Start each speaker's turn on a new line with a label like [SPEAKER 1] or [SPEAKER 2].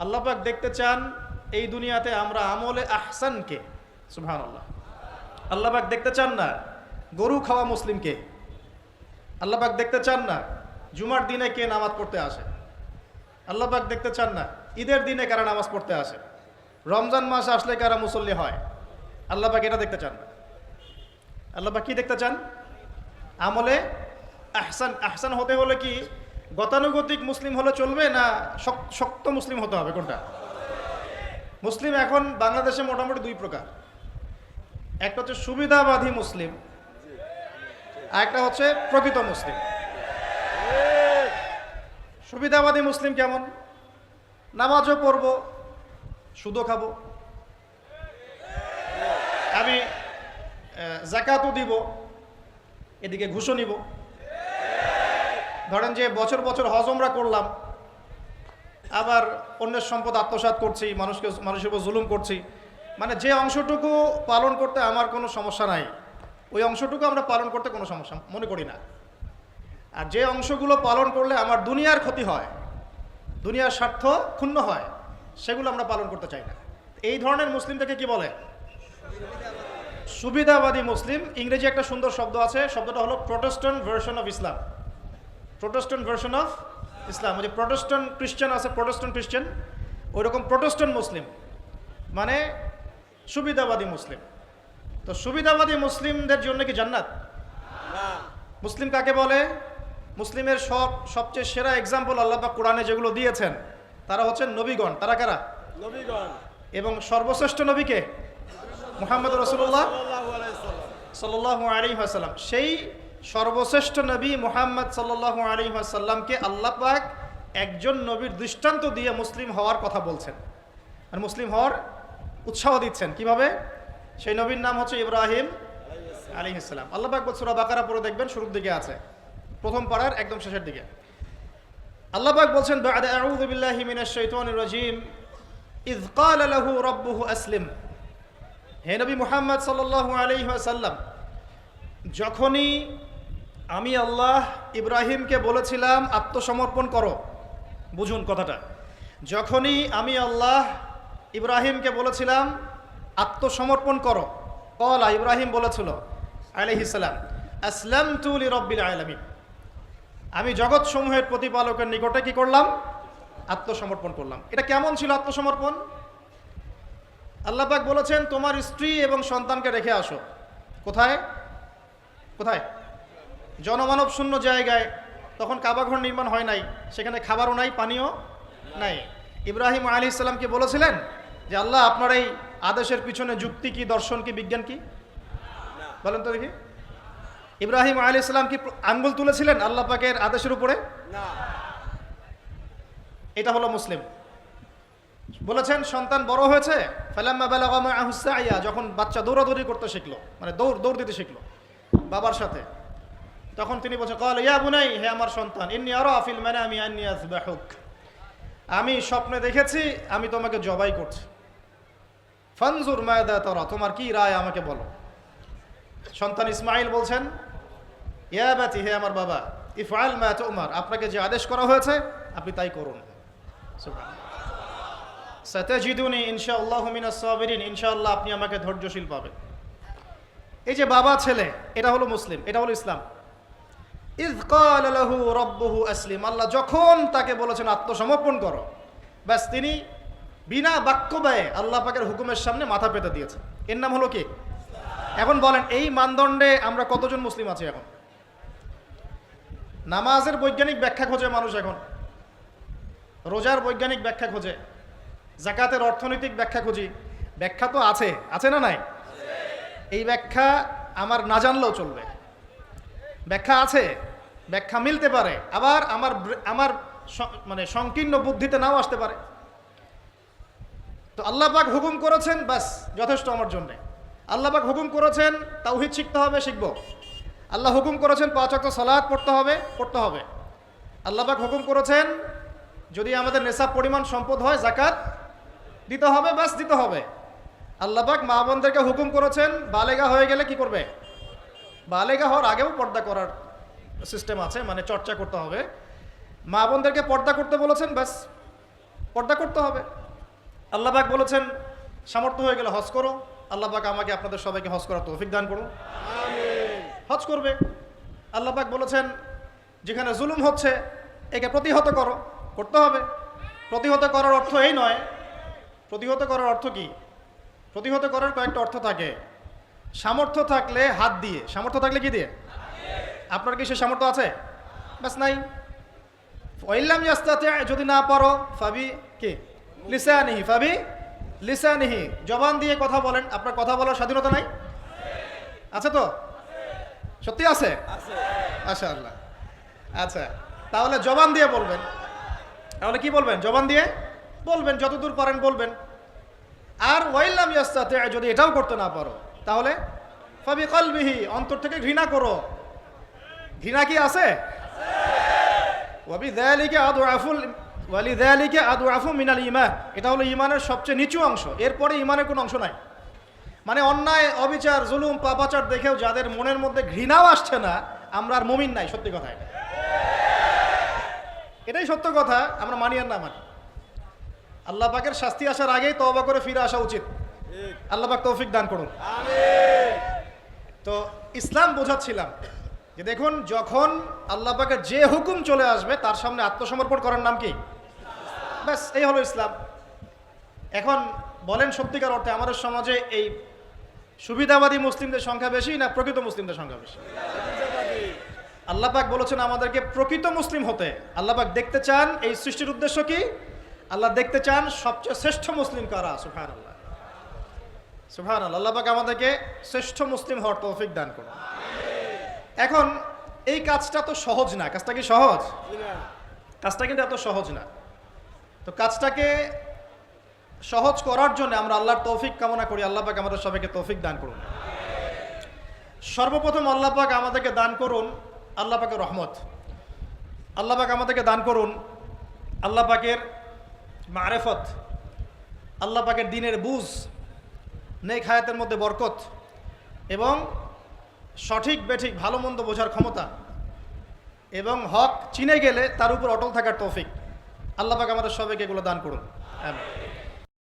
[SPEAKER 1] আল্লাপাক দেখতে চান এই দুনিয়াতে আমরা আমলে আহসানকে সুহান আল্লাহ আল্লাপাক দেখতে চান না গরু খাওয়া মুসলিমকে আল্লাপাক দেখতে চান না জুমার দিনে কে নামাজ পড়তে আসে? আল্লাপাক দেখতে চান না ঈদের দিনে কারা নামাজ পড়তে আসে? রমজান মাস আসলে কারা মুসল্লি হয়? আল্লাপাক এটা দেখতে চান না। আল্লাপাক কি দেখতে চান? আমলে আহসান আহসান হতে হলে কি গতানুগতিক মুসলিম হলে চলবে না শক- শক্ত মুসলিম হতে হবে? কোনটা? মুসলিম এখন বাংলাদেশে মোটামুটি দুই প্রকার। একটা হচ্ছে সুবিধাবাদী মুসলিম আর একটা হচ্ছে প্রকৃত মুসলিম। সুবিধাবাদী মুসলিম কেমন? নামাজও পড়ব, সুদও খাব। আমি জাকাতও দিব, এদিকে ঘুষও নিব। ধরেন যে বছর বছর হজ আমরা করলাম, আবার অন্যের সম্পদ আত্মসাৎ করছি, মানুষকে, মানুষের উপর জুলুম করছি মানে যে অংশটুকু পালন করতে আমার কোনো সমস্যা নাই, ওই অংশটুকু আমরা পালন করতে কোনো সমস্যা মনে করি না। আর যে অংশগুলো পালন করলে আমার দুনিয়ার ক্ষতি হয়, দুনিয়ার স্বার্থ ক্ষুণ্ণ হয়, সেগুলো আমরা পালন করতে চাই না। এই ধরনের মুসলিমটাকে কি বলে? সুবিধাবাদী মুসলিম। ইংরেজি একটা সুন্দর শব্দ আছে, শব্দটা হলো protestant version of Islam protestant version of Islam ওই যে প্রোটেস্ট্যান্ট খ্রিস্টান আছে প্রোটেস্ট্যান্ট খ্রিস্টান ওই রকম প্রোটেস্ট্যান্ট মুসলিম মানে সুবিধাবাদী মুসলিম তো সুবিধাবাদী মুসলিমদের জন্য কি জান্নাত? মুসলিম কাকে বলে? মুসলিমের সব সবচেয়ে সেরা এক্সাম্পল আল্লাপাক কোরআনে যেগুলো দিয়েছেন তারা হচ্ছেন নবীগণ। তারা কারা?
[SPEAKER 2] নবীগণ।
[SPEAKER 1] এবং সর্বশ্রেষ্ঠ নবীকে মোহাম্মদ রসুল্লাহ সাল্লাহ আলী সেই সর্বশ্রেষ্ঠ নবী মুহাম্মদ সাল্লাহ আলী হাসাল্লামকে আল্লাহ পাক একজন নবীর দৃষ্টান্ত দিয়ে মুসলিম হওয়ার কথা বলছেন। আর মুসলিম হওয়ার উৎসাহ দিচ্ছেন। কীভাবে? সেই নবীর নাম হচ্ছে ইব্রাহিম আলী ইসলাম আল্লাহ পাক বাকারা পরে দেখবেন, শুরুর দিকে আছে। প্রথম পাড়ার একদম শেষের দিকে। আল্লাহ পাক বলছেন, বা'দা আউযু বিল্লাহি মিনাশ শাইতানির রাজিম, ইয ক্বালা লাহু আসলিম। হে নবী মুহাম্মদ সাল্লাল্লাহু আলাইহি যখনই আমি আল্লাহ ইব্রাহিমকে বলেছিলাম, আত্মসমর্পণ করো। বুঝুন কথাটা। যখনই আমি আল্লাহ ইব্রাহিমকে বলেছিলাম, আত্মসমর্পণ করো, কলা ইব্রাহিম বলেছিল আলহিসাল্লাম আসলাম তুলি রব্বিল আলমিন। আমি জগৎসমূহের প্রতিপালকের নিকটে কি করলাম? আত্মসমর্পণ করলাম। এটা কেমন ছিল আত্মসমর্পণ? আল্লাপাক বলেছেন, তোমার স্ত্রী এবং সন্তানকে রেখে আসো। কোথায়? কোথায়? জনমানব শূন্য জায়গায় তখন কাবাঘর নির্মাণ হয় নাই। সেখানে খাবারও নাই পানীয় নাই। ইব্রাহিম আলী ইসলামকে বলেছিলেন যে আল্লাহ আপনার এই আদেশের পিছনে যুক্তি কি দর্শন কি বিজ্ঞান কি? বলেন তো দেখি। ইব্রাহিম আলী ইসলাম কি আঙ্গুল তুলেছিলেন আল্লাহ পাকের আদেশের উপরে? এটা হলো মুসলিম। বলেছেন সন্তান বড় হয়েছে ফালাম্মা যখন বাচ্চা দৌড়াদৌড়ি করতে শিখলো মানে দৌড় দৌড় দিতে শিখলো বাবার সাথে। তখন তিনি বলছেন, কল ইয়া বুনাই, হে আমার সন্তান, ইন্নি আরা ফিল মানামি আন্নি আযবাহুক। আমি স্বপ্নে দেখেছি, আমি তোমাকে জবাই করছি। ফানজুর মায়াদা তারা, তোমার কি রায় আমাকে বলো? সন্তান ইসমাইল বলছেন, ইয়া বাতি, হে আমার বাবা, ইফআল মা তুমার, আপনাকে যে আদেশ করা হয়েছে, আপনি তাই করুন। সাতাজিদুনি ইনশাআল্লাহ মিনাস সাবিরিন, ইনশাআল্লাহ আপনি আমাকে ধৈর্যশীল পাবেন। এই যে বাবা ছেলে, এটা হলো মুসলিম, এটা হলো ইসলাম। রাব্বুহু আসলিম, আল্লাহ যখন তাকে বলেছেন আত্মসমর্পণ করো, ব্যাস তিনি বিনা বাক্য ব্যয়ে আল্লাহ পাকের হুকুমের সামনে মাথা পেতে দিয়েছে এর নাম হলো কি? এখন বলেন, এই মানদণ্ডে আমরা কতজন মুসলিম আছি এখন? নামাজের বৈজ্ঞানিক ব্যাখ্যা খোঁজে মানুষ এখন। রোজার বৈজ্ঞানিক ব্যাখ্যা খোঁজে। জাকাতের অর্থনৈতিক ব্যাখ্যা খুঁজি। ব্যাখ্যা তো আছে আছে না নাই? এই ব্যাখ্যা আমার না জানলেও চলবে। ব্যাখ্যা আছে? ব্যাখ্যা মিলতে পারে। আবার আমার আমার মানে সংকীর্ণ বুদ্ধিতে নাও আসতে পারে। তো পাক হুকুম করেছেন, ব্যাস, যথেষ্ট আমার জন্যে। পাক হুকুম করেছেন, তাওহিদ শিখতে হবে, শিখব। আল্লাহ হুকুম করেছেন, পাঁচ অক্ট সালাদ পড়তে হবে পড়তে হবে। পাক হুকুম করেছেন, যদি আমাদের নেশাব পরিমাণ সম্পদ হয় জাকাত দিতে হবে, ব্যাস, দিতে হবে। আল্লাহ পাক মা বোনদেরকে হুকুম করেছেন, বালেগা হয়ে গেলে কি করবে? বালেগা হওয়ার আগেও পর্দা করার সিস্টেম আছে মানে চর্চা করতে হবে। মা বোনদেরকে পর্দা করতে বলেছেন, ব্যাস, পর্দা করতে হবে। আল্লাহবাক বলেছেন, সামর্থ্য হয়ে গেলে হজ করো। আল্লাহবাক আমাকে আপনাদের সবাইকে হজ করার তৌফিক দান করুন। হজ করবে। আল্লাহবাক বলেছেন, যেখানে জুলুম হচ্ছে, একে প্রতিহত করো। করতে হবে। প্রতিহত করার অর্থ এই নয়। প্রতিহত করার অর্থ কি? প্রতিহত করার কয়েকটা অর্থ থাকে। সামর্থ্য থাকলে হাত দিয়ে। সামর্থ্য থাকলে কি দিয়ে? আপনার কি সে সামর্থ্য আছে? বাস নাই। ওইল্লাম ইয়াস্তাতে যদি না পারো ফাবি কি? লিসানিহি ফাবি লিসানিহি। জবান দিয়ে কথা বলেন। আপনার কথা বলার স্বাধীনতা নাই? আছে তো? সত্যি আছে? আচ্ছা আল্লাহ আচ্ছা তাহলে জবান দিয়ে বলবেন। তাহলে কি বলবেন? জবান দিয়ে বলবেন যতদূর পারেন বলবেন। আর ওয়াইল্লাম ইয়াস্তাতে যদি এটাও করতে না পারো তাহলে ফাবি কলবিহি, অন্তর থেকে ঘৃণা করো। ঘৃণা কি আছে? ওয়াবিযালিকা আদআফুল ওয়ালিযালিকা আদআফু মিনাল ঈমান। এটা হলো ঈমানের সবচেয়ে নিচু অংশ। এরপরে ঈমানের কোনো অংশ নাই। মানে অন্যায়, অবিচার, জুলুম, পাপাচার দেখেও যাদের মনের মধ্যে ঘৃণাও আসছে না, আমরা আর মুমিন নাই, সত্যি কথা এটা এটাই সত্য কথা, আমরা মানি আর না মানি। আল্লাহ পাকের শাস্তি আসার আগেই তবা করে ফিরে আসা উচিত। আল্লাহ তৌফিক দান করুন। তো ইসলাম বোঝাচ্ছিলাম যে দেখুন, যখন আল্লাহ পাকের যে হুকুম চলে আসবে, তার সামনে আত্মসমর্পণ করার নাম কি? ব্যাস, এই হলো ইসলাম। এখন বলেন সত্যিকার অর্থে আমাদের সমাজে এই সুবিধাবাদী মুসলিমদের সংখ্যা বেশি না প্রকৃত মুসলিমদের সংখ্যা বেশি? আল্লাহ পাক বলেছেন, আমাদেরকে প্রকৃত মুসলিম হতে। আল্লাহ পাক দেখতে চান, এই সৃষ্টির উদ্দেশ্য কি? আল্লাহ দেখতে চান, সবচেয়ে শ্রেষ্ঠ মুসলিম কারা? সুফান আল্লাহ সুফান আল্লাহ আল্লাহ আমাদেরকে শ্রেষ্ঠ মুসলিম হওয়ার তৌফিক দান করুন। এখন এই কাজটা তো সহজ না কাজটা কি সহজ? কাজটা কিন্তু এত সহজ না। তো কাজটাকে সহজ করার জন্য আমরা আল্লাহর তৌফিক কামনা করি আল্লাহ পাক আমাদের সবাইকে তৌফিক দান করুন। সর্বপ্রথম আল্লাহ পাক আমাদেরকে দান করুন আল্লাহ পাকের রহমত। আল্লাহ পাক আমাদেরকে দান করুন আল্লাহ পাকের মারেফত আল্লাহ পাকের দিনের বুঝ নেক হায়াতের মধ্যে বরকত এবং সঠিক, বেঠিক, ভালো, মন্দ বোঝার ক্ষমতা এবং হক চিনে গেলে তার উপর অটল থাকার তৌফিক আল্লাহ পাক আমাদের সবাইকে এগুলো দান করুন আমিন।